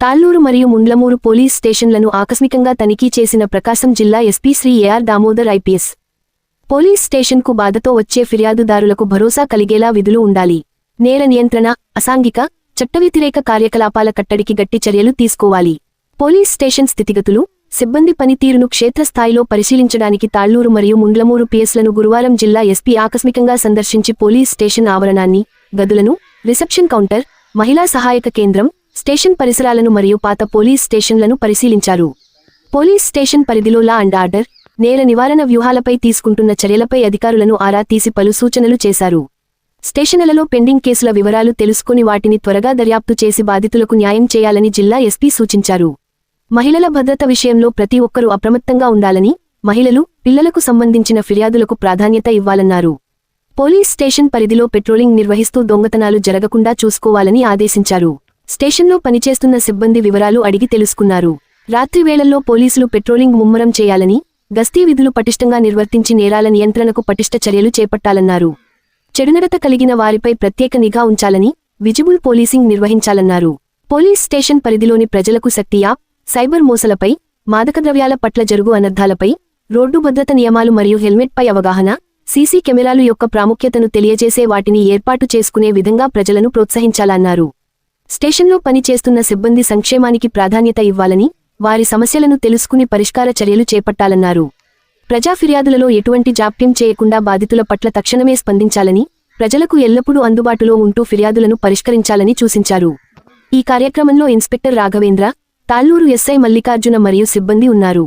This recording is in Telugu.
తాళ్ళూరు మరియు ముండ్లమూరు పోలీస్ స్టేషన్లను ఆకస్మికంగా తనిఖీ చేసిన ప్రకాశం జిల్లా SP Shri AR Damodar IPS. Police స్టేషన్కు బాధతో వచ్చే ఫిర్యాదుదారులకు భరోసా కలిగేలా విధులు ఉండాలి. నేర నియంత్రణ అసాంఘిక చట్టవ్యతిరేక కార్యకలాపాల కట్టడికి గట్టి చర్యలు తీసుకోవాలి. పోలీస్ స్టేషన్ స్థితిగతులు సిబ్బంది పనితీరును క్షేత్రస్థాయిలో పరిశీలించడానికి తాళ్ళూరు మరియు ముండ్లమూరు పిఎస్లను గురువారం జిల్లా ఎస్పీ ఆకస్మికంగా సందర్శించి పోలీస్ స్టేషన్ ఆవరణాన్ని గదులను రిసెప్షన్ కౌంటర్ మహిళా సహాయక కేంద్రం స్టేషన్ పరిసరాలను మరియు పాత పోలీస్ స్టేషన్లను పరిశీలించారు. పోలీస్ స్టేషన్ పరిధిలో లా అండ్ ఆర్డర్ నేర నివారణ వ్యూహాలపై తీసుకుంటున్న చర్యలపై అధికారులను ఆరా తీసి పలు సూచనలు చేశారు. స్టేషన్లలో పెండింగ్ కేసుల వివరాలు తెలుసుకుని వాటిని త్వరగా దర్యాప్తు చేసి బాధితులకు న్యాయం చేయాలని జిల్లా ఎస్పీ సూచించారు. మహిళల భద్రత విషయంలో ప్రతి ఒక్కరూ అప్రమత్తంగా ఉండాలని మహిళలు పిల్లలకు సంబంధించిన ఫిర్యాదులకు ప్రాధాన్యత ఇవ్వాలన్నారు. పోలీస్ స్టేషన్ పరిధిలో పెట్రోలింగ్ నిర్వహిస్తూ దొంగతనాలు జరగకుండా చూసుకోవాలని ఆదేశించారు. స్టేషన్లో పనిచేస్తున్న సిబ్బంది వివరాలు అడిగి తెలుసుకున్నారు. రాత్రి వేళల్లో పోలీసులు పెట్రోలింగ్ ముమ్మరం చేయాలని గస్తీ విధులు పటిష్టంగా నిర్వర్తించి నేరాల నియంత్రణకు పటిష్ట చర్యలు చేపట్టాలన్నారు. చెడునడత కలిగిన వారిపై ప్రత్యేక నిఘా ఉంచాలని విజిబుల్ పోలీసింగ్ నిర్వహించాలన్నారు. పోలీస్ స్టేషన్ పరిధిలోని ప్రజలకు శక్తి యాప్ సైబర్ మోసలపై మాదకద్రవ్యాల పట్ల జరుగు అనర్థాలపై రోడ్డు భద్రత నియమాలు మరియు హెల్మెట్పై అవగాహన సీసీ కెమెరాలు యొక్క ప్రాముఖ్యతను తెలియజేసే వాటిని ఏర్పాటు చేసుకునే విధంగా ప్రజలను ప్రోత్సహించాలన్నారు. స్టేషన్లో పనిచేస్తున్న సిబ్బంది సంక్షేమానికి ప్రాధాన్యత ఇవ్వాలని వారి సమస్యలను తెలుసుకుని పరిష్కార చర్యలు చేపట్టాలన్నారు. ప్రజా ఫిర్యాదులలో ఎటువంటి జాప్యం చేయకుండా బాధితుల పట్ల తక్షణమే స్పందించాలని ప్రజలకు ఎల్లప్పుడూ అందుబాటులో ఉంటూ ఫిర్యాదులను పరిష్కరించాలని సూచించారు. ఈ కార్యక్రమంలో ఇన్స్పెక్టర్ రాఘవేంద్ర తాళ్ళూరు ఎస్ఐ మల్లికార్జున మరియు సిబ్బంది ఉన్నారు.